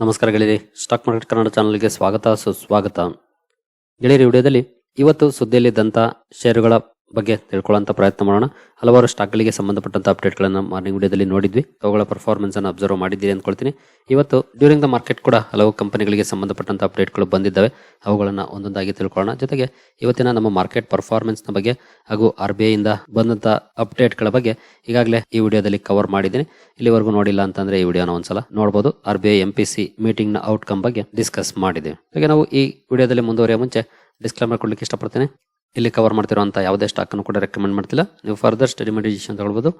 ನಮಸ್ಕಾರ ಗೆಳೆಯರಿ stock market Kannada ಚಾನಲ್ಗೆ ಸ್ವಾಗತ ಸುಸ್ವಾಗತ. ಗೆಳೆಯರಿ ವಿಡಿಯೋದಲ್ಲಿ ಇವತ್ತು ಸುದ್ದಿಯಲ್ಲಿದ್ದಂಥ ಷೇರುಗಳ ಬಗ್ಗೆ ತಿಳ್ಕೊಳ್ಳೋಂಥ ಪ್ರಯತ್ನ ಮಾಡೋಣ. ಹಲವಾರು ಸ್ಟಾಕ್ಗಳಿಗೆ ಸಂಬಂಧಪಟ್ಟಂಥ ಅಪ್ಡೇಟ್ಗಳನ್ನು ಮಾರ್ನಿಂಗ್ ವಿಡಿಯೋದಲ್ಲಿ ನೋಡಿದ್ವಿ. ಅವುಗಳ ಪರ್ಫಾರ್ಮೆನ್ಸನ್ನು ಅಬ್ಸರ್ವ್ ಮಾಡಿದ್ದೀರಿ ಅಂದ್ಕೊಳ್ತೀನಿ ಇವತ್ತು ಡ್ಯೂರಿಂಗ್ ದ ಮಾರ್ಕೆಟ್ ಕೂಡ ಹಲವು ಕಂಪನಿಗಳಿಗೆ ಸಂಬಂಧಪಟ್ಟಂಥ ಅಪ್ಡೇಟ್ಗಳು ಬಂದಿದ್ದಾವೆ. ಅವುಗಳನ್ನು ಒಂದೊಂದಾಗಿ ತಿಳ್ಕೊಳ್ಳೋಣ. ಜೊತೆಗೆ ಇವತ್ತಿನ ನಮ್ಮ ಮಾರ್ಕೆಟ್ ಪರ್ಫಾರ್ಮೆನ್ಸ್ನ ಬಗ್ಗೆ ಹಾಗೂ ಆರ್ ಬಿ ಐಯಿಂದ ಬಂದಂಥ ಅಪ್ಡೇಟ್ಗಳ ಬಗ್ಗೆ ಈಗಾಗಲೇ ಈ ವಿಡಿಯೋದಲ್ಲಿ ಕವರ್ ಮಾಡಿದ್ದೀನಿ. ಇಲ್ಲಿವರೆಗೂ ನೋಡಿಲ್ಲ ಅಂತಂದರೆ ಈ ವಿಡಿಯೋನ ಒಂದ್ಸಲ ನೋಡ್ಬೋದು. R B I M P C ಮೀಟಿಂಗ್ನ outcome ಬಗ್ಗೆ ಡಿಸ್ಕಸ್ ಮಾಡಿದ್ದೀವಿ. ಹಾಗೆ ನಾವು ಈ ವಿಡಿಯೋದಲ್ಲಿ ಮುಂದುವರಿಯ ಮುಂಚೆ ಡಿಸ್ಕ್ಲೇಮರ್ ಕೊಡ್ಲಿಕ್ಕೆ ಇಷ್ಟಪಡ್ತೇನೆ. ಇಲ್ಲಿ ಕವರ್ ಮಾಡ್ತಿರುವಂತ ಯಾವುದೇ ಸ್ಟಾಕ್ ಅನ್ನು ಕೂಡ ರೆಕಮೆಂಡ್ ಮಾಡ್ತಿಲ್ಲ. ನೀವು ಫರ್ದರ್ ಸ್ಟಡಿ ಮಾಡಿ ಡಿಸಿಷನ್ ತಗೊಳ್ಬಹುದು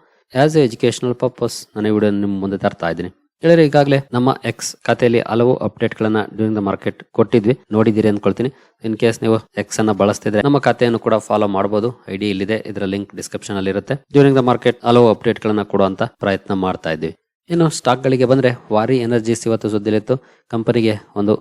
ಆಸ್ ಎ ಎಜುಕೇಶನಲ್ ಪರ್ಪಸ್ ನಾನು ಈ ವಿಡಿಯೋ ನಿಮ್ಮ ಮುಂದೆ ತರ್ತಾ ಇದ್ದೀನಿ. ಹೇಳಿದ್ರೆ ಈಗಾಗಲೇ ನಮ್ಮ ಎಕ್ಸ್ ಖಾತೆಯಲ್ಲಿ ಹಲವು ಅಪ್ಡೇಟ್ ಗಳನ್ನ ಡ್ಯೂರಿಂಗ್ ದ ಮಾರ್ಕೆಟ್ ಕೊಟ್ಟಿದ್ವಿ. ನೋಡಿದ್ದೀರಿ ಅಂದ್ಕೊಳ್ತೀನಿ. ಇನ್ ಕೇಸ್ ನೀವು ಎಕ್ಸ್ ಅನ್ನ ಬಳಸ್ತಿದ್ರೆ ನಮ್ಮ ಖಾತೆಯನ್ನು ಕೂಡ ಫಾಲೋ ಮಾಡಬಹುದು ಐಡಿ ಇಲ್ಲಿದೆ. ಇದರ ಲಿಂಕ್ ಡಿಸ್ಕ್ರಿಪ್ಷನ್ ಅಲ್ಲಿ ಇರುತ್ತೆ. ಡ್ಯೂರಿಂಗ್ ದ ಮಾರ್ಕೆಟ್ ಹಲವು ಅಪ್ಡೇಟ್ ಗಳನ್ನ ಕೊಡುವಂತ ಪ್ರಯತ್ನ ಮಾಡ್ತಾ ಇದ್ವಿ. ಇನ್ನು ಸ್ಟಾಕ್ ಗಳಿಗೆ ಬಂದ್ರೆ ವಾರಿ ಎನರ್ಜೀಸ್ ಇವತ್ತು ಸುದ್ದಿಲಿತ್ತು. ಕಂಪನಿಗೆ ಒಂದು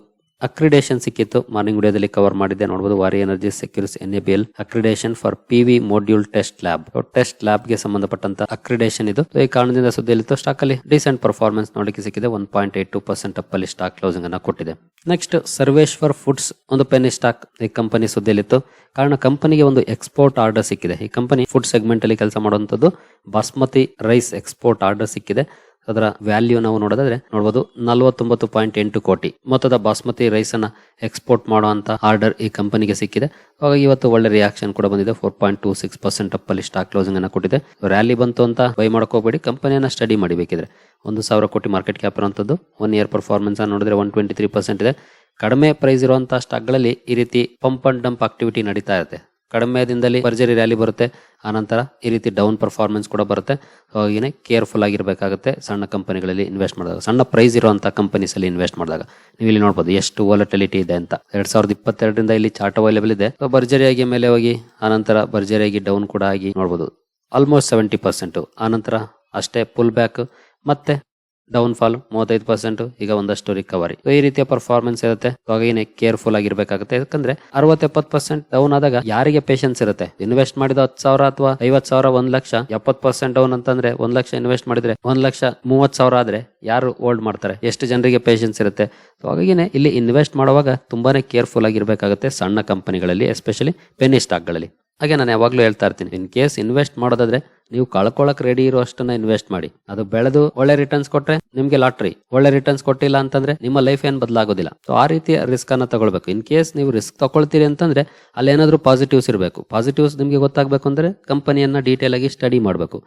ಅಕ್ರಿಡೇಷನ್ ಸಿಕ್ಕಿತ್ತು. ಮಾರ್ನಿಂಗ್ ವಿಡಿಯೋದಲ್ಲಿ ಕವರ್ ಮಾಡಿದ್ದೆ. ನೋಡಬಹುದು Waaree energy secures L accreditation for P V module test lab test ಲ್ಯಾಬ್ಗೆ ಸಂಬಂಧಪಟ್ಟಂತ ಅಕ್ರಿಡೇಷನ್ ಇದು. ಈ ಕಾರಣದಿಂದ ಸುದ್ದಿಯಲ್ಲಿತ್ತು. ಸ್ಟಾಕ್ ಅಲ್ಲಿ ರೀಸೆಂಟ್ ಪರ್ಫಾರ್ಮೆನ್ಸ್ ನೋಡಲಿಕ್ಕೆ ಸಿಕ್ಕಿದೆ. One point eight two percent up ಅಲ್ಲಿ ಸ್ಟಾಕ್ ಕ್ಲೋಸಿಂಗ್ ಅನ್ನ ಕೊಟ್ಟಿದೆ. ನೆಕ್ಸ್ಟ್ ಸರ್ವೇಶ್ವರ್ ಫುಡ್ಸ್ ಒಂದು ಪೆನ್ ಸ್ಟಾಕ್ ಈ ಕಂಪನಿ ಸುದ್ದಿಯಲ್ಲಿತ್ತು. ಕಾರಣ ಕಂಪನಿಗೆ ಒಂದು ಎಕ್ಸ್ಪೋರ್ಟ್ ಆರ್ಡರ್ ಸಿಕ್ಕಿದೆ. ಈ ಕಂಪನಿ ಫುಡ್ ಸೆಗ್ಮೆಂಟ್ ಅಲ್ಲಿ ಕೆಲಸ ಮಾಡುವಂತದ್ದು ಬಾಸ್ಮತಿ ರೈಸ್ ಎಕ್ಸ್ಪೋರ್ಟ್ ಆರ್ಡರ್ ಸಿಕ್ಕಿದೆ. ಅದರ ವ್ಯಾಲ್ಯೂ ನಾವು ನೋಡೋದಾದ್ರೆ ನೋಡಬಹುದು ನಲವತ್ತೊಂಬತ್ತು ಪಾಯಿಂಟ್ ಎಂಟು ಕೋಟಿ. ಮೊತ್ತದ ಬಾಸ್ಮತಿ ರೈಸ್ ಅನ್ನ ಎಕ್ಸ್ಪೋರ್ಟ್ ಮಾಡುವಂತ ಆರ್ಡರ್ ಈ ಕಂಪನಿಗೆ ಸಿಕ್ಕಿದೆ. ಹಾಗಾಗಿ ಇವತ್ತು ಒಳ್ಳೆ ರಿಯಾಕ್ಷನ್ ಕೂಡ ಬಂದಿದೆ. Four point two six percent up ಅಲ್ಲಿ ಸ್ಟಾಕ್ ಕ್ಲೋಸಿಂಗ್ ಅನ್ನ ಕೊಟ್ಟಿದೆ. ರ್ಯಾಲಿ ಬಂತು ಅಂತ ಬೈ ಮಾಡ್ಕೋಬೇಡಿ ಕಂಪನಿಯನ್ನ ಸ್ಟಡಿ ಮಾಡಬೇಕಿದ್ರೆ ಒಂದು ಸಾವಿರ ಕೋಟಿ ಮಾರ್ಕೆಟ್ ಕ್ಯಾಪ್ ಇರುವಂತದ್ದು ಒನ್ ಇಯರ್ ಪರ್ಫಾರ್ಮೆನ್ಸ್ ಅನ್ನು ನೋಡಿದ್ರೆ ಒನ್ ಟ್ವೆಂಟಿ ತ್ರೀ ಪರ್ಸೆಂಟ್ ಇದೆ. ಕಡಿಮೆ ಪ್ರೈಸ್ ಇರುವಂತಹ ಸ್ಟಾಕ್ಗಳಲ್ಲಿ ಈ ರೀತಿ ಪಂಪ್ ಅಂಡ್ ಡಂಪ್ ಆಕ್ಟಿವಿಟಿ ನಡೀತಾ ಇರುತ್ತೆ. ಕಡಿಮೆ ದಿನದಲ್ಲಿ ಭರ್ಜರಿ ರ್ಯಾಲಿ ಬರುತ್ತೆ. ಆನಂತರ ಈ ರೀತಿ ಡೌನ್ ಪರ್ಫಾರ್ಮೆನ್ಸ್ ಕೂಡ ಬರುತ್ತೆ. ಹಾಗೇನೆ ಕೇರ್ಫುಲ್ ಆಗಿರಬೇಕಾಗುತ್ತೆ ಸಣ್ಣ ಕಂಪನಿಗಳಲ್ಲಿ ಇನ್ವೆಸ್ಟ್ ಮಾಡಿದಾಗ. ಸಣ್ಣ ಪ್ರೈಸ್ ಇರುವಂಥ ಕಂಪನೀಸಲ್ಲಿ ಇನ್ವೆಸ್ಟ್ ಮಾಡಿದಾಗ. ನೀವು ಇಲ್ಲಿ ನೋಡಬಹುದು ಎಷ್ಟು ವಾಲಟಿಲಿಟಿ ಇದೆ ಅಂತ. ಎರಡ್ ಸಾವಿರದ ಇಪ್ಪತ್ತೆರಡರಿಂದ ಇಲ್ಲಿ ಚಾರ್ಟ್ ಅವೈಲೇಬಲ್ ಇದೆ. ಭರ್ಜರಿಯಾಗಿ ಮೇಲೆ ಹೋಗಿ ಆನಂತರ ಭರ್ಜರಿಯಾಗಿ ಡೌನ್ ಕೂಡ ಆಗಿ ನೋಡಬಹುದು ಆಲ್ಮೋಸ್ಟ್ ಸೆವೆಂಟಿ ಪರ್ಸೆಂಟ್ ಆನಂತರ ಅಷ್ಟೇ ಪುಲ್ ಬ್ಯಾಕ್ ಮತ್ತೆ ಡೌನ್ ಫಾಲ್ ಮೂವತ್ತೈದು ಪರ್ಸೆಂಟ್ ಈಗ ಒಂದಷ್ಟು ರಿಕವರಿ ಈ ರೀತಿಯ ಪರ್ಫಾರ್ಮೆನ್ಸ್ ಇರುತ್ತೆ. ಹಾಗೇನೆ ಕೇರ್ಫುಲ್ ಆಗಿರ್ಬೇಕಾಗುತ್ತೆ. ಯಾಕಂದ್ರೆ ಅರವತ್ ಪರ್ಸೆಂಟ್ ಡೌನ್ ಆದಾಗ ಯಾರಿಗೆ ಪೇಷನ್ಸ್ ಇರುತ್ತೆ? ಇನ್ವೆಸ್ಟ್ ಮಾಡಿದ ಹತ್ತು ಸಾವಿರ ಅಥವಾ ಐವತ್ ಸಾವಿರ, ಒಂದ್ ಲಕ್ಷ ಎಪ್ಪತ್ ಪರ್ಸೆಂಟ್ ಡೌನ್ ಅಂತಂದ್ರೆ ಒಂದ್ ಲಕ್ಷ ಇನ್ವೆಸ್ಟ್ ಮಾಡಿದ್ರೆ ಒಂದ್ ಲಕ್ಷ ಮೂವತ್ ಸಾವಿರ ಆದ್ರೆ ಯಾರು ಹೋಲ್ಡ್ ಮಾಡ್ತಾರೆ? ಎಷ್ಟು ಜನರಿಗೆ ಪೇಷನ್ಸ್ ಇರುತ್ತೆ? ಹಾಗಾಗಿನೇ ಇಲ್ಲಿ ಇನ್ವೆಸ್ಟ್ ಮಾಡುವಾಗ ತುಂಬಾನೇ ಕೇರ್ಫುಲ್ ಆಗಿರ್ಬೇಕಾಗುತ್ತೆ ಸಣ್ಣ ಕಂಪನಿಗಳಲ್ಲಿ ಎಸ್ಪೆಷಲಿ ಪೆನ್ನಿ ಸ್ಟಾಕ್ಗಳಲ್ಲಿ ಹಾಗೆ ನಾನು ಯಾವಾಗ್ಲೂ ಹೇಳ್ತಾ ಇರ್ತೀನಿ ಇನ್ ಕೇಸ್ ಇನ್ವೆಸ್ಟ್ ಮಾಡೋದಾದ್ರೆ ನೀವು ಕಳ್ಕೊಳಕ್ ರೆಡಿ ಇರೋ ಅಷ್ಟನ್ನ ಇನ್ವೆಸ್ಟ್ ಮಾಡಿ. ಅದು ಬೆಳೆದು ಒಳ್ಳೆ ರಿಟರ್ನ್ಸ್ ಕೊಟ್ರೆ ನಿಮ್ಗೆ ಲಾಟ್ರಿ ಒಳ್ಳೆ ರಿಟರ್ನ್ಸ್ ಕೊಟ್ಟಿಲ್ಲ ಅಂತಂದ್ರೆ ನಿಮ್ಮ ಲೈಫ್ ಏನ್ ಬದಲಾಗೋದಿಲ್ಲ. ಸೊ ಆ ರೀತಿಯ ರಿಸ್ಕ್ ಅನ್ನ ತಗೊಳ್ಬೇಕು. ಇನ್ ಕೇಸ್ ನೀವು ರಿಸ್ಕ್ ತಗೊಳ್ತೀರಿ ಅಂತಂದ್ರೆ ಅಲ್ಲಿ ಏನಾದ್ರೂ ಪಾಸಿಟಿವ್ಸ್ ಇರಬೇಕು. ಪಾಸಿಟಿವ್ಸ್ ನಿಮ್ಗೆ ಗೊತ್ತಾಗಬೇಕು ಅಂದ್ರೆ ಕಂಪನಿಯನ್ನ ಡೀಟೇಲ್ ಆಗಿ ಸ್ಟಡಿ ಮಾಡಬೇಕು.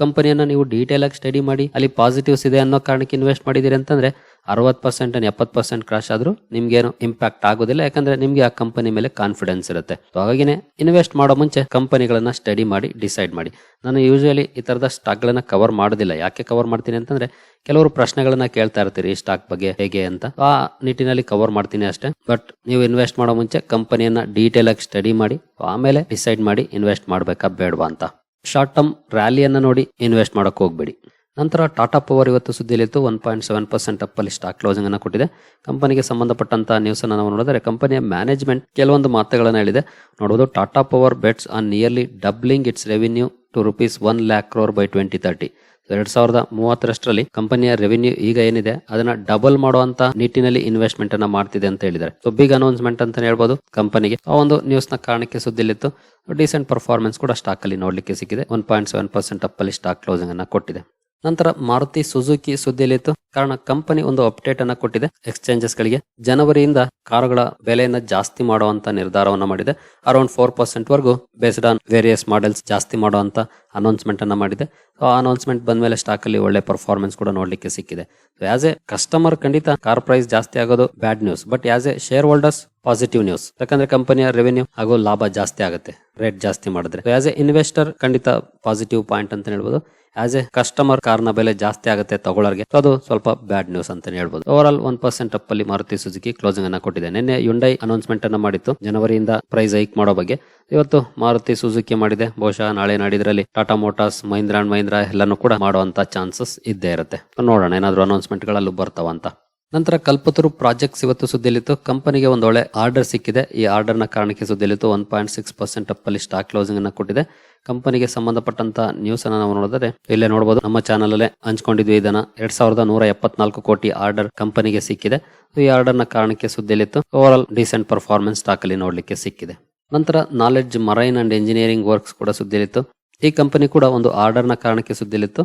ಕಂಪನಿಯನ್ನ ನೀವು ಡೀಟೇಲ್ ಆಗಿ ಸ್ಟಡಿ ಮಾಡಿ, ಅಲ್ಲಿ ಪಾಸಿಟಿವ್ಸ್ ಇದೆ ಅನ್ನೋ ಕಾರಣಕ್ಕೆ ಇನ್ವೆಸ್ಟ್ ಮಾಡಿದಿರಿ ಅಂತಂದ್ರೆ ಅರವತ್ ಪರ್ಸೆಂಟ್ ಎಪ್ಪತ್ ಪರ್ಸೆಂಟ್ ಕ್ರಾಶ್ ಆದ್ರೂ ನಿಮ್ಗೇನು ಇಂಪ್ಯಾಕ್ಟ್ ಆಗೋದಿಲ್ಲ. ಯಾಕಂದ್ರೆ ನಿಮ್ಗೆ ಆ ಕಂಪನಿ ಮೇಲೆ ಕಾನ್ಫಿಡೆನ್ಸ್ ಇರುತ್ತೆ. ಸೊ ಹಾಗಾಗಿನೇ ಇನ್ವೆಸ್ಟ್ ಮಾಡೋ ಮುಂಚೆ ಕಂಪನಿಗಳನ್ನ ಸ್ಟಡಿ ಮಾಡಿ ಡಿಸೈಡ್ ಮಾಡಿ. ನಾನು ಯೂಶುವಲಿ ಈ ಥರದ ಸ್ಟಾಕ್ಗಳನ್ನ ಕವರ್ ಮಾಡೋದಿಲ್ಲ. ಯಾಕೆ ಕವರ್ ಮಾಡ್ತೀನಿ ಅಂತಂದ್ರೆ, ಕೆಲವರು ಪ್ರಶ್ನೆಗಳನ್ನ ಕೇಳ್ತಾ ಇರ್ತೀರಿ ಸ್ಟಾಕ್ ಬಗ್ಗೆ ಹೇಗೆ ಅಂತ? ಆ ನಿಟ್ಟಿನಲ್ಲಿ ಕವರ್ ಮಾಡ್ತೀನಿ ಅಷ್ಟೇ. ಬಟ್ ನೀವು ಇನ್ವೆಸ್ಟ್ ಮಾಡೋ ಮುಂಚೆ ಕಂಪನಿಯನ್ನ ಡೀಟೇಲ್ ಆಗಿ ಸ್ಟಡಿ ಮಾಡಿ, ಆಮೇಲೆ ಡಿಸೈಡ್ ಮಾಡಿ ಇನ್ವೆಸ್ಟ್ ಮಾಡಬೇಕಾ ಬೇಡವಾ ಅಂತ. ಶಾರ್ಟ್ ಟರ್ಮ್ ರ್ಯಾಲಿಯನ್ನ ನೋಡಿ ಇನ್ವೆಸ್ಟ್ ಮಾಡಕ್ ಹೋಗ್ಬೇಡಿ. ನಂತರ ಟಾಟಾ ಪವರ್ ಇವತ್ತು ಸುದ್ದಿಯಲ್ಲಿತ್ತು ಒನ್ ಪಾಯಿಂಟ್ ಸೆವೆನ್ ಪರ್ಸೆಂಟ್ ಅಪ್ಪಲ್ಲಿ ಸ್ಟಾಕ್ ಕ್ಲೋಸಿಂಗ್ ಅನ್ನು ಕೊಟ್ಟಿದೆ. ಕಂಪನಿಗೆ ಸಂಬಂಧಪಟ್ಟಂತಹ ನ್ಯೂಸ್ ಅನ್ನು ನಾವು ನೋಡಿದರೆ ಕಂಪನಿಯ ಮ್ಯಾನೇಜ್ಮೆಂಟ್ ಕೆಲವೊಂದು ಮಾತುಗಳನ್ನು ಹೇಳಿದೆ. ನೋಡಬಹುದು Tata power bets on nearly doubling its revenue to rupees one lakh crore by twenty thirty ಎರಡ್ ಸಾವಿರದ ಮೂವತ್ತರಷ್ಟರಲ್ಲಿ ಕಂಪನಿಯ ರೆವಿನ್ಯೂ ಈಗ ಏನಿದೆ, ಅದನ್ನ ಡಬಲ್ ಮಾಡುವಂತ ನಿಟ್ಟಿನಲ್ಲಿ ಇನ್ವೆಸ್ಟ್ಮೆಂಟ್ ಅನ್ನ ಮಾಡ್ತಿದೆ ಅಂತ ಹೇಳಿದ್ದಾರೆ. ಸೊ ಬಿಗ್ ಅನೌನ್ಸ್ಮೆಂಟ್ ಅಂತ ಹೇಳ್ಬೋದು ಕಂಪನಿಗೆ. ಆ ಒಂದು ನ್ಯೂಸ್ನ ಕಾರಣಕ್ಕೆ ಸುದ್ದಿಲಿತ್ತು ಡಿಸೆಂಟ್ ಪರ್ಫಾರ್ಮೆನ್ಸ್ ಕೂಡ ಸ್ಟಾಕ್ ಅಲ್ಲಿ ನೋಡ್ಲಿಕ್ಕೆ ಸಿಕ್ಕಿದೆ. One point seven percent up ಅಲ್ಲಿ ಸ್ಟಾಕ್ ಕ್ಲೋಸಿಂಗ್ ಅನ್ನ ಕೊಟ್ಟಿದೆ. ನಂತರ ಮಾರುತಿ ಸುಜುಕಿ ಸುದ್ದಿಯಲ್ಲಿತ್ತು. ಕಾರಣ ಕಂಪನಿ ಒಂದು ಅಪ್ಡೇಟ್ ಅನ್ನ ಕೊಟ್ಟಿದೆ. ಎಕ್ಸ್ಚೇಂಜಸ್ ಗಳಿಗೆ ಜನವರಿಯಿಂದ ಕಾರುಗಳ ಬೆಲೆಯನ್ನ ಜಾಸ್ತಿ ಮಾಡುವಂತ ನಿರ್ಧಾರವನ್ನ ಮಾಡಿದೆ. ಅರೌಂಡ್ ಫೋರ್ ಪರ್ಸೆಂಟ್ ವರೆಗೂ ಬೇಸ್ಡ್ ಆನ್ ವೇರಿಯಸ್ ಮಾಡೆಲ್ಸ್ ಜಾಸ್ತಿ ಮಾಡುವಂತ ಅನೌನ್ಸ್ಮೆಂಟ್ ಅನ್ನ ಮಾಡಿದೆ. ಆ ಅನೌನ್ಸ್ಮೆಂಟ್ ಬಂದ್ಮೇಲೆ ಸ್ಟಾಕ್ ಅಲ್ಲಿ ಒಳ್ಳೆ ಪರ್ಫಾರ್ಮೆನ್ಸ್ ಕೂಡ ನೋಡ್ಲಿಕ್ಕೆ ಸಿಕ್ಕಿದೆ. ಆಸ್ ಎ ಕಸ್ಟಮರ್ ಖಂಡಿತ ಕಾರ್ ಪ್ರೈಸ್ ಜಾಸ್ತಿ ಆಗೋದು bad news but as a shareholders positive news ಯಾಕಂದ್ರೆ ಕಂಪನಿಯ ರೆವೆನ್ಯೂ ಹಾಗೂ ಲಾಭ ಜಾಸ್ತಿ ಆಗುತ್ತೆ ರೇಟ್ ಜಾಸ್ತಿ ಮಾಡಿದ್ರೆ. ಆಸ್ ಎ ಇನ್ವೆಸ್ಟರ್ ಖಂಡಿತ ಪಾಸಿಟಿವ್ ಪಾಯಿಂಟ್ ಅಂತ ಹೇಳ್ಬೋದು. ಆಸ್ ಎ ಕಸ್ಟಮರ್ ಕಾರ್ನ ಬೆಲೆ ಜಾಸ್ತಿ ಆಗುತ್ತೆ ತಗೊಳ್ಳೋರ್ಗೆ ಅದು ಸ್ವಲ್ಪ ಬ್ಯಾಡ್ ನ್ಯೂಸ್ ಅಂತ ಹೇಳ್ಬೋದು. Overall one percent up ಅಲ್ಲಿ ಮಾರುತಿ ಸುಜುಕಿ ಕ್ಲೋಸಿಂಗ್ ಅನ್ನ ಕೊಟ್ಟಿದೆ. ನಿನ್ನೆ ಯುಂಡೈ ಅನೌನ್ಸ್ಮೆಂಟ್ ಅನ್ನ ಮಾಡಿತ್ತು. ಜನವರಿಯಿಂದ ಪ್ರೈಸ್ ಹೈಕ್ ಮಾಡೋ ಬಗ್ಗೆ. ಇವತ್ತು ಮಾರುತಿ ಸುಜುಕಿ ಮಾಡಿದೆ. ಬಹುಶಃ ನಾಳೆ ನಾಡಿದ್ರಲ್ಲಿ ಟಾಟಾ ಮೋಟಾರ್ಸ್ ಮಹಿಂದ್ರಾ ಅಂಡ್ ಮಹೀಂದ್ರ ಎಲ್ಲಾನು ಕೂಡ ಮಾಡುವಂತ ಚಾನ್ಸಸ್ ಇದ್ದೇ ಇರುತ್ತೆ. ನೋಡೋಣ, ಏನಾದ್ರು ಅನೌನ್ಸ್ಮೆಂಟ್ ಗಳಲ್ಲೂ ಬರ್ತಾವ ಅಂತ. ನಂತರ ಕಲ್ಪತರು ಪ್ರಾಜೆಕ್ಟ್ಸ್ ಇವತ್ತು ಸುದ್ದಿಲಿತ್ತು ಕಂಪನಿಗೆ ಒಂದು ಒಳ್ಳೆ ಆರ್ಡರ್ ಸಿಕ್ಕಿದೆ. ಈ ಆರ್ಡರ್ನ ಕಾರಣಕ್ಕೆ ಸುದ್ದಿಲಿತ್ತು one point six percent up ಅಲ್ಲಿ ಸ್ಟಾಕ್ ಕ್ಲೋಸಿಂಗ್ ಅನ್ನ ಕೊಟ್ಟಿದೆ. ಕಂಪನಿಗೆ ಸಂಬಂಧಪಟ್ಟಂತ ನ್ಯೂಸ್ ಅನ್ನ ನಾವು ನೋಡಿದ್ರೆ, ಇಲ್ಲೇ ನೋಡಬಹುದು ನಮ್ಮ ಚಾನಲ್ ಅಲ್ಲೇ ಹಂಚ್ಕೊಂಡಿದ್ವಿ ಇದನ್ನ. ಎರಡ್ ಸಾವಿರದ ನೂರ ಎಪ್ಪತ್ನಾಲ್ಕು ಕೋಟಿ ಆರ್ಡರ್ ಕಂಪನಿಗೆ ಸಿಕ್ಕಿದೆ. ಈ ಆರ್ಡರ್ನ ಕಾರಣಕ್ಕೆ ಸುದ್ದಿಲಿತ್ತು overall decent performance stock ಅಲ್ಲಿ ನೋಡ್ಲಿಕ್ಕೆ ಸಿಕ್ಕಿದೆ. ನಂತರ knowledge marine and engineering works ಕೂಡ ಸುದ್ದಿಯಲ್ಲಿತ್ತು. ಈ ಕಂಪನಿ ಕೂಡ ಒಂದು ಆರ್ಡರ್ನ ಕಾರಣಕ್ಕೆ ಸುದ್ದಿಯಲ್ಲಿತ್ತು.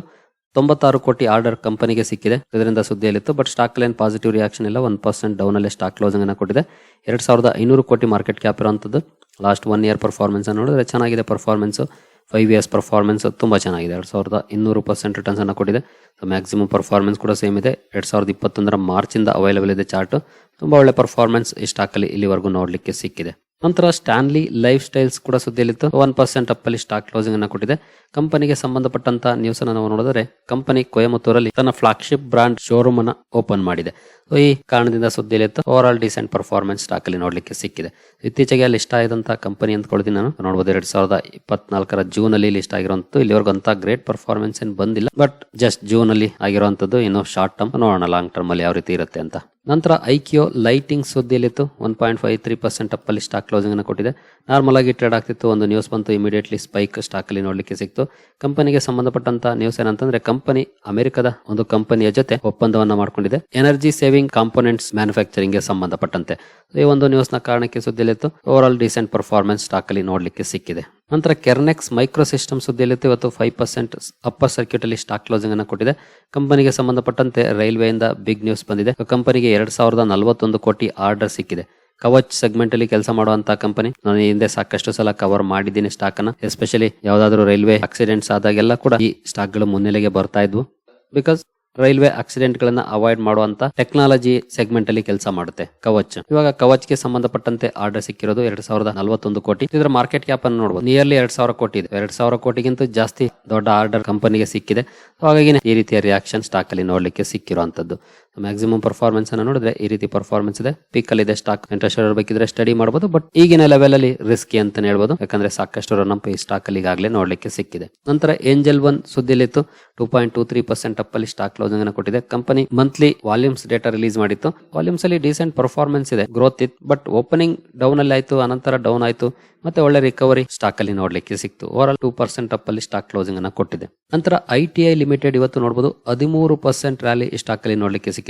ತೊಂಬತ್ತಾರು ಕೋಟಿ ಆರ್ಡರ್ ಕಂಪನಿಗೆ ಸಿಕ್ಕಿದೆ. ಇದರಿಂದ ಸುದ್ದಿಯಲ್ಲಿತ್ತು. But stock line positive reaction ಇಲ್ಲ. ಒನ್ ಪರ್ಸೆಂಟ್ ಡೌನ್ ಅಲ್ಲಿ ಸ್ಟಾಕ್ ಕ್ಲೋಸಿಂಗ್ ಅನ್ನು ಕೊಟ್ಟಿದೆ. ಎರಡ್ ಸಾವಿರದ ಐನೂರು ಕೋಟಿ ಮಾರ್ಕೆಟ್ ಕ್ಯಾಪ್ ಇರುವಂತದ್ದು. ಲಾಸ್ಟ್ ಒನ್ ಇಯರ್ ಪರ್ಫಾರ್ಮೆನ್ಸ್ ನೋಡಿದ್ರೆ ಚೆನ್ನಾಗಿದೆ ಪರ್ಫಾರ್ಮೆನ್ಸ್. ಫೈವ್ ಇಯರ್ಸ್ ಪರ್ಫಾರ್ಮೆನ್ಸ್ ತುಂಬಾ ಚೆನ್ನಾಗಿದೆ. ಎರಡ್ ಸಾವಿರದ ಇನ್ನೂರು ಪರ್ಸೆಂಟ್ ರಿಟರ್ನ್ಸ್ ಅನ್ನು ಕೊಟ್ಟಿದೆ. ಮ್ಯಾಕ್ಸಿಮಮ್ ಪರ್ಫಾರ್ಮೆನ್ಸ್ ಕೂಡ ಸೇಮ್ ಇದೆ. ಎರಡ್ ಸಾವಿರದ ಇಪ್ಪತ್ತೊಂದರ ಮಾರ್ಚ್ ಇಂದ ಅವೈಲೇಬಲ್ ಇದೆ ಚಾರ್ಟ್. ತುಂಬಾ ಒಳ್ಳೆ ಪರ್ಫಾರ್ಮೆನ್ಸ್ ಈ ಸ್ಟಾಕ್ ಅಲ್ಲಿ ಇಲ್ಲಿವರೆಗೂ ನೋಡಲಿಕ್ಕೆ ಸಿಕ್ಕಿದೆ. ನಂತರ ಸ್ಟ್ಯಾನ್ಲಿ ಲೈಫ್ ಸ್ಟೈಲ್ಸ್ ಕೂಡ ಸುದ್ದಿಯಲ್ಲಿತ್ತು. ಒನ್ ಪರ್ಸೆಂಟ್ ಅಪ್ ಅಲ್ಲಿ ಸ್ಟಾಕ್ ಕ್ಲೋಸಿಂಗ್ ಅನ್ನು ಕೊಟ್ಟಿದೆ. ಕಂಪನಿಗೆ ಸಂಬಂಧಪಟ್ಟಂತ ನ್ಯೂಸ್ ಅನ್ನು ನಾವು ನೋಡಿದರೆ ಕಂಪನಿ ಕೊಯಮತ್ತೂರಲ್ಲಿ ತನ್ನ ಫ್ಲಾಗ್ಶಿಪ್ ಬ್ರಾಂಡ್ ಶೋರೂಮ್ ಅನ್ನ ಓಪನ್ ಮಾಡಿದೆ. ಈ ಕಾರಣದಿಂದ ಸುದ್ದಿಯಲ್ಲಿತ್ತು overall decent performance stock ಅಲ್ಲಿ ನೋಡ್ಲಿಕ್ಕೆ ಸಿಕ್ಕಿದೆ. ಇತ್ತೀಚೆಗೆ ಅಲ್ಲಿ ಇಷ್ಟ ಆದಂತಹ ಕಂಪನಿ ಅಂತ ಕೊಡ್ತೀನಿ ನಾನು. ನೋಡಬಹುದು ಎರಡ್ ಸಾವಿರದ ಇಪ್ಪತ್ನಾಲ್ಕರ ಜೂನ್ ಅಲ್ಲಿ ಲಿಸ್ಟ್ ಆಗಿರುವಂತದ್ದು. ಇಲ್ಲಿವರೆಗೂ ಅಂತ ಗ್ರೇಟ್ ಪರ್ಫಾರ್ಮೆನ್ಸ್ ಏನ್ ಬಂದಿಲ್ಲ. ಬಟ್ ಜಸ್ಟ್ ಜೂನ್ ಅಲ್ಲಿ ಆಗಿರುವಂತದ್ದು ಇನ್ನು ಶಾರ್ಟ್ ಟರ್ಮ್ ನೋಡೋಣ. ಲಾಂಗ್ ಟರ್ಮ್ ಅಲ್ಲಿ ಯಾವ ರೀತಿ ಇರುತ್ತೆ ಅಂತ. ನಂತರ IKIO lighting ಸುದ್ದಿಯಲ್ಲಿತ್ತು one point five three percent up ಅಲ್ಲಿ ಸ್ಟಾಕ್ ಕ್ಲೋಸಿಂಗ್ ಅನ್ನು ಕೊಟ್ಟಿದೆ. ನಾರ್ಮಲ್ ಆಗಿ ಟ್ರೇಡ್ ಆಗ್ತಿತ್ತು. ಒಂದು ನ್ಯೂಸ್ ಬಂತು ಇಮಿಡಿಯೇಟ್ಲಿ ಸ್ಪೈಕ್ ಸ್ಟಾಕ್ ಅಲ್ಲಿ ನೋಡ್ಲಿಕ್ಕೆ ಸಿಕ್ತು. ಕಂಪನಿಗೆ ಸಂಬಂಧಪಟ್ಟಂತ ನ್ಯೂಸ್ ಏನಂತಂದ್ರೆ ಕಂಪನಿ ಅಮೆರಿಕದ ಒಂದು ಕಂಪನಿಯ ಜೊತೆ ಒಪ್ಪಂದವನ್ನ ಮಾಡಿಕೊಂಡಿದೆ. ಎನರ್ಜಿ ಸೇವಿಂಗ್ ಕಾಂಪೋನೆಂಟ್ಸ್ ಮ್ಯಾನುಫ್ಯಾಕ್ಚರಿಂಗ್ಗೆ ಸಂಬಂಧಪಟ್ಟಂತೆ. ಈ ಒಂದು ನ್ಯೂಸ್ನ ಕಾರಣಕ್ಕೆ ಸುದ್ದಿಯಲ್ಲಿತ್ತು. Overall decent performance stock ಅಲ್ಲಿ ನೋಡ್ಲಿಕ್ಕೆ ಸಿಕ್ಕಿದೆ. ನಂತರ ಕೆರ್ನೆಕ್ಸ್ ಮೈಕ್ರೋ ಸಿಸ್ಟಮ್ ಸುದ್ದಿಯಲ್ಲಿತ್ತು. ಇವತ್ತು ಫೈವ್ ಪರ್ಸೆಂಟ್ ಅಪ್ಪರ್ ಸರ್ಕ್ಯೂಟ್ ಅಲ್ಲಿ ಸ್ಟಾಕ್ ಕ್ಲೋಸಿಂಗ್ ಅನ್ನು ಕೊಟ್ಟಿದೆ. ಕಂಪನಿಗೆ ಸಂಬಂಧಪಟ್ಟಂತೆ ರೈಲ್ವೆಯಿಂದ ಬಿಗ್ ನ್ಯೂಸ್ ಬಂದಿದೆ. ಕಂಪನಿಗೆ ಎರಡ್ ಸಾವಿರದ ನಲವತ್ತೊಂದು ಕೋಟಿ ಆರ್ಡರ್ ಸಿಕ್ಕಿದೆ. ಕವಚ್ ಸೆಗ್ಮೆಂಟ್ ಅಲ್ಲಿ ಕೆಲಸ ಮಾಡುವಂತಹ ಕಂಪನಿ. ನಾನು ಹಿಂದೆ ಸಾಕಷ್ಟು ಸಲ ಕವರ್ ಮಾಡಿದ್ದೀನಿ ಸ್ಟಾಕ್ ಅನ್ನ. ಎಸ್ಪೆಷಲಿ ಯಾವ್ದಾದ್ರು ರೈಲ್ವೆ ಆಕ್ಸಿಡೆಂಟ್ಸ್ ಆದಾಗೆಲ್ಲ ಕೂಡ ಈ ಸ್ಟಾಕ್ಗಳು ಮುನ್ನೆಲೆಗೆ ಬರ್ತಾ ಇದ್ವು. ಬಿಕಾಸ್ ರೈಲ್ವೆ ಆಕ್ಸಿಡೆಂಟ್ ಗಳನ್ನ ಅವಾಯ್ಡ್ ಮಾಡುವಂತ ಟೆಕ್ನಾಲಜಿ ಸೆಗ್ಮೆಂಟ್ ಅಲ್ಲಿ ಕೆಲಸ ಮಾಡುತ್ತೆ, ಕವಚ್. ಇವಾಗ ಕವಚ್ಗೆ ಸಂಬಂಧಪಟ್ಟಂತೆ ಆರ್ಡರ್ ಸಿಕ್ಕಿರೋದು ಎರಡ್ ಸಾವಿರದ ನಲವತ್ತೊಂದು ಕೋಟಿ. ಇದರ ಮಾರ್ಕೆಟ್ ಕ್ಯಾಪ್ ಅನ್ನು ನೋಡಬಹುದು ನಿಯರ್ಲಿ ಎರಡ್ ಸಾವಿರ ಕೋಟಿ ಇದೆ. ಎರಡ್ ಸಾವಿರ ಕೋಟಿಗಿಂತ ಜಾಸ್ತಿ ದೊಡ್ಡ ಆರ್ಡರ್ ಕಂಪನಿಗೆ ಸಿಕ್ಕಿದೆ. ಹಾಗಾಗಿ ಈ ರೀತಿಯ ರಿಯಾಕ್ಷನ್ ಸ್ಟಾಕ್ ಅಲ್ಲಿ ನೋಡ್ಲಿಕ್ಕೆ ಸಿಕ್ಕಿರುವಂತದ್ದು. ಮ್ಯಾಕ್ಸಿಮಮ್ ಪರ್ಫಾರ್ಮೆನ್ಸ್ ಅನ್ನು ನೋಡಿದ್ರೆ ಈ ರೀತಿ ಪರ್ಫಾರ್ಮೆನ್ಸ್ ಇದೆ. ಪೀಕ್ ಅಲ್ಲಿ ಇದೆ ಸ್ಟಾಕ್ ಇಂಟ್ರೆಸ್ಟ್ ಇರಬೇಕಿದ್ರೆ ಸ್ಟಡಿ ಮಾಡಬಹುದು ಬಟ್ ಈಗಿನ ಲೆವೆಲ್ ಅಲ್ಲಿ ರಿಸ್ಕಿ ಅಂತ ಹೇಳ್ಬೋದು. ಯಾಕಂದ್ರೆ ಸಾಕಷ್ಟು ರನ್ ಈ ಸ್ಟಾಕ್ ಅಲ್ಲಿ ಈಗಾಗಲೇ ನೋಡ್ಲಿಕ್ಕೆ ಸಿಕ್ಕಿದೆ. ನಂತರ angel one ಸುದ್ದಿಲಿತ್ತು two point two three percent up ಅಲ್ಲಿ ಸ್ಟಾಕ್ ಕ್ಲೋಸಿಂಗ್ ಅನ್ನು ಕೊಟ್ಟಿದೆ. Company monthly volumes data release ಮಾಡಿತ್ತು. ವಾಲ್ಯೂಮ್ಸ್ ಅಲ್ಲಿ ಡಿಸೆಂಟ್ ಪರ್ಫಾರ್ಮೆನ್ಸ್ ಇದೆ. ಗ್ರೋತ್ ಇತ್ತು ಬಟ್ ಓಪನಿಂಗ್ ಡೌನ್ ಅಲ್ಲಿ ಆಯ್ತು, ಅನಂತರ ಡೌನ್ ಆಯ್ತು, ಮತ್ತೆ ಒಳ್ಳೆ ರಿಕವರಿ ಸ್ಟಾಕ್ ಅಲ್ಲಿ ನೋಡ್ಲಿಕ್ಕೆ ಸಿಕ್ತು. Overall two percent up ಅಲ್ಲಿ ಸ್ಟಾಕ್ ಕ್ಲೋಸಿಂಗ್ ಅನ್ನ ಕೊಟ್ಟಿದೆ. ನಂತರ ಐ ಟಿ ಐ ಲಿಮಿಟೆಡ್ ಇವತ್ತು ನೋಡಬಹುದು ಹದಿಮೂರು ಪರ್ಸೆಂಟ್ ರ್ಯಾಲಿ ಸ್ಟಾಕ್ ಅಲ್ಲಿ ನೋಡ್ಲಿಕ್ಕೆ ಸಿಕ್ಕಿದೆ.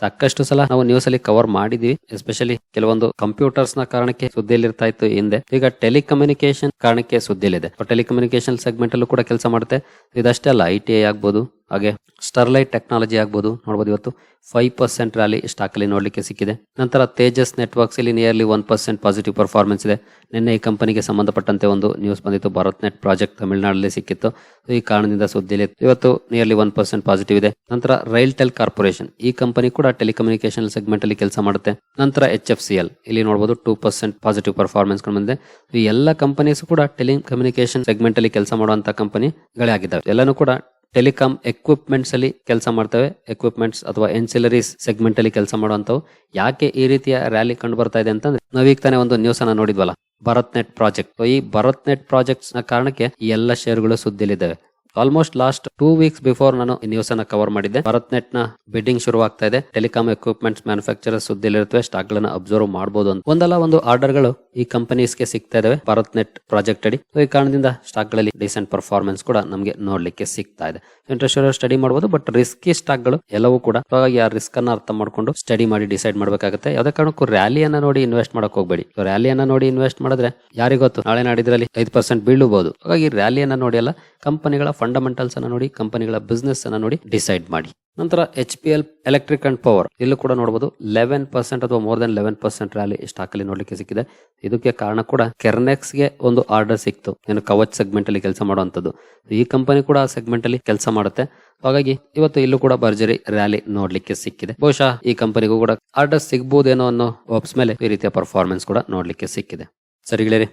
ಸಾಕಷ್ಟು ಸಲ ನಾವು ನ್ಯೂಸ್ ಅಲ್ಲಿ ಕವರ್ ಮಾಡಿದೀವಿ. ಎಸ್ಪೆಷಲಿ ಕೆಲವೊಂದು ಕಂಪ್ಯೂಟರ್ಸ್ನ ಕಾರಣಕ್ಕೆ ಸುದ್ದಿಯಲ್ಲಿರ್ತಾ ಇತ್ತು ಹಿಂದೆ. ಈಗ ಟೆಲಿಕಮ್ಯುನಿಕೇಶನ್ ಕಾರಣಕ್ಕೆ ಸುದ್ದಿಯಲ್ಲಿದೆ. ಟೆಲಿಕಮ್ಯುನಿಕೇಶನ್ ಸೆಗ್ಮೆಂಟ್ ಅಲ್ಲೂ ಕೂಡ ಕೆಲಸ ಮಾಡುತ್ತೆ. ಇದಷ್ಟೇ ಅಲ್ಲ ಐ ಟಿ ಐ ಆಗ್ಬೋದು ಹಾಗೆ ಸ್ಟರ್ಲೈಟ್ ಟೆಕ್ನಾಲಜಿ ಆಗ್ಬೋದು, ನೋಡ್ಬೋದು ಇವತ್ತು. ಫೈವ್ ಪರ್ಸೆಂಟ್ ರ್ಯಾಲಿ ಸ್ಟಾಕ್ ಅಲ್ಲಿ ನೋಡ್ಲಿಕ್ಕೆ ಸಿಕ್ಕಿದೆ. ನಂತರ ತೇಜಸ್ ನೆಟ್ವರ್ಕ್ಸ್ ಇಲ್ಲಿ nearly one percent positive performance ಇದೆ. ನಿನ್ನೆ ಈ ಕಂಪನಿಗೆ ಸಂಬಂಧಪಟ್ಟಂತೆ ಒಂದು ನ್ಯೂಸ್ ಬಂದಿತ್ತು. ಭಾರತ್ ನೆಟ್ ಪ್ರಾಜೆಕ್ಟ್ ತಮಿಳುನಾಡಲ್ಲಿ ಸಿಕ್ಕಿತ್ತು. ಈ ಕಾರಣದಿಂದ ಸುದ್ದಿಲಿ ಇವತ್ತು ನಿಯರ್ಲಿ ಒನ್ ಪರ್ಸೆಂಟ್ ಪಾಸಿಟಿವ್ ಇದೆ. ನಂತರ ರೈಲ್ ಟೆಲ್ ಕಾರ್ಪೊರೇಷನ್ ಈ ಕಂಪನಿ ಕೂಡ ಟೆಲಿಕಮ್ಯುನಿಕೇಶನ್ ಸೆಗ್ಮೆಂಟ್ ಅಲ್ಲಿ ಕೆಲಸ ಮಾಡುತ್ತೆ. ನಂತರ ಎಚ್ ಎಫ್ ಸಿ ಎಲ್ ಇಲ್ಲಿ ನೋಡಬಹುದು ಟೂ ಪರ್ಸೆಂಟ್ ಪಾಸಿಟಿವ್ ಪರ್ಫಾರ್ಮೆನ್ಸ್ ಬಂದಿದೆ. ಈ ಎಲ್ಲ ಕಂಪನೀಸ್ ಕೂಡ ಟೆಲಿಕಮ್ಯುನಿಕೇಶನ್ ಸೆಗ್ಮೆಂಟ್ ಅಲ್ಲಿ ಕೆಲಸ ಮಾಡುವಂತಹ ಕಂಪನಿಗಳೇ ಆಗಿದ್ದಾವೆ ಎಲ್ಲನೂ ಕೂಡ ಟೆಲಿಕಾಂ ಎಕ್ವಿಪ್ಮೆಂಟ್ಸ್ ಅಲ್ಲಿ ಕೆಲಸ ಮಾಡ್ತವೆ. ಎಕ್ವಿಪ್ಮೆಂಟ್ಸ್ ಅಥವಾ ಎನ್ಸಿಲರೀಸ್ ಸೆಗ್ಮೆಂಟ್ ಅಲ್ಲಿ ಕೆಲಸ ಮಾಡುವಂತವು ಯಾಕೆ ಈ ರೀತಿಯ ರ್ಯಾಲಿ ಕಂಡು ಬರ್ತಾ ಇದೆ ಅಂತಂದ್ರೆ ನಾವೀಗ ತಾನೇ ಒಂದು ನ್ಯೂಸ್ ಅನ್ನ ನೋಡಿದ್ವಲ್ಲ. ಭರತ್ ನೆಟ್ ಪ್ರಾಜೆಕ್ಟ್ ಈ ಭರತ್ ನೆಟ್ ಪ್ರಾಜೆಕ್ಟ್ಸ್ನ ಕಾರಣಕ್ಕೆ ಈ ಎಲ್ಲ ಶೇರ್ಗಳು ಸುದ್ದಿಲಿದ್ದಾವೆ almost last two weeks before ನಾನು ಈ ನ್ಯೂಸ್ ಅನ್ನ ಕವರ್ ಮಾಡಿದ್ದೆ ಭರತ್ ನೆಟ್ನ ಬಿಡ್ಡಿಂಗ್ ಶುರುವಾಗ್ತಾ ಇದೆ. ಟೆಲಿಕಾಂ ಎಕ್ವಿಪ್ಮೆಂಟ್ಸ್ ಮ್ಯಾನುಫ್ಯಾಕ್ಚರರ್ ಸುದ್ದಿಲಿರುತ್ತವೆ ಸ್ಟಾಕ್ ಗಳನ್ನ ಅಬ್ಸರ್ವ್ ಮಾಡಬಹುದು ಅಂತ. ಒಂದಲ್ಲ ಒಂದು ಆರ್ಡರ್ಗಳು ಈ ಕಂಪನೀಸ್ಗೆ ಸಿಗ್ತಾ ಇದಾವೆ. ಭಾರತ್ ನೆಟ್ ಪ್ರಾಜೆಕ್ಟ್ ಅಡಿ. ಈ ಕಾರಣದಿಂದ ಸ್ಟಾಕ್ಗಳಲ್ಲಿ ಡಿಸೆಂಟ್ ಪರ್ಫಾರ್ಮೆನ್ಸ್ ಕೂಡ ನಮಗೆ ನೋಡ್ಲಿಕ್ಕೆ ಸಿಗ್ತಾ ಇದೆ. ಇಂಟ್ರೆಸ್ಟ್ ಸ್ಟಡಿ ಮಾಡಬಹುದು ಬಟ್ ರಿಸ್ಕಿ ಸ್ಟಾಕ್ಗಳು ಎಲ್ಲವೂ ಕೂಡ ಹಾಗಾಗಿ ಆ ರಿಸ್ಕ್ ಅನ್ನ ಅರ್ಥ ಮಾಡ್ಕೊಂಡು ಸ್ಟಡಿ ಮಾಡಿ ಡಿಸೈಡ್ ಮಾಡಬೇಕಾಗುತ್ತೆ. ಯಾವ್ದೇ ಕಾರಣಕ್ಕೂ ರ್ಯಾಲಿಯನ್ನ ನೋಡಿ ಇನ್ವೆಸ್ಟ್ ಮಾಡಕ್ ಹೋಗಬೇಡಿ. ರ್ಯಾಲಿಯನ್ನ ನೋಡಿ ಇನ್ವೆಸ್ಟ್ ಮಾಡಿದ್ರೆ ಯಾರಿಗೊತ್ತು ನಾಳೆ ನಾಡಿದ್ರಲ್ಲಿ ಐದು ಪರ್ಸೆಂಟ್ ಬೀಳಬಹುದು ಹಾಗಾಗಿ ರ್ಯಾಲಿಯನ್ನ ನೋಡಿ ಅಲ್ಲ ಕಂಪನಿಗಳ ಫಂಡಮೆಂಟಲ್ಸ್ ಅನ್ನ ನೋಡಿ ಕಂಪನಿಗಳ ಬಿಸ್ನೆಸ್ ಅನ್ನ ನೋಡಿ ಡಿಸೈಡ್ ಮಾಡಿ. ನಂತರ H P L electric and power ಇಲ್ಲೂ ಕೂಡ ನೋಡಬಹುದು ಲೆವೆನ್ ಪರ್ಸೆಂಟ್ ಅಥವಾ more than eleven percent rally stock ಅಲ್ಲಿ ನೋಡ್ಲಿಕ್ಕೆ ಸಿಕ್ಕಿದೆ. ಇದಕ್ಕೆ ಕಾರಣ ಕೂಡ ಕೆರ್ನೆಕ್ಸ್ಗೆ ಒಂದು ಆರ್ಡರ್ ಸಿಕ್ತು. ಏನು ಕವಚ್ ಸೆಗ್ಮೆಂಟ್ ಅಲ್ಲಿ ಕೆಲಸ ಮಾಡುವಂತದ್ದು ಈ ಕಂಪನಿ ಕೂಡ ಆ ಸೆಗ್ಮೆಂಟ್ ಅಲ್ಲಿ ಕೆಲಸ ಮಾಡುತ್ತೆ. ಹಾಗಾಗಿ ಇವತ್ತು ಇಲ್ಲೂ ಕೂಡ ಭರ್ಜರಿ ರ್ಯಾಲಿ ನೋಡ್ಲಿಕ್ಕೆ ಸಿಕ್ಕಿದೆ. ಬಹುಶಃ ಈ ಕಂಪನಿಗೂ ಕೂಡ ಆರ್ಡರ್ ಸಿಗ್ಬಹುದೇನೋ ಅನ್ನೋ ಹೋಪ್ಸ್ ಮೇಲೆ ಈ ರೀತಿಯ ಪರ್ಫಾರ್ಮೆನ್ಸ್ ಕೂಡ ನೋಡ್ಲಿಕ್ಕೆ ಸಿಕ್ಕಿದೆ. ಸರಿ ಗೆಳೆಯರೆ,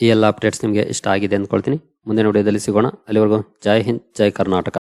ಈ ಎಲ್ಲ ಅಪ್ಡೇಟ್ಸ್ ನಿಮಗೆ ಇಷ್ಟ ಆಗಿದೆ ಅಂದ್ಕೊಳ್ತೀನಿ. ಮುಂದಿನ ವಿಡಿಯೋದಲ್ಲಿ ಸಿಗೋಣ. ಅಲ್ಲಿವರೆಗೂ ಜೈ ಹಿಂದ್, ಜೈ ಕರ್ನಾಟಕ.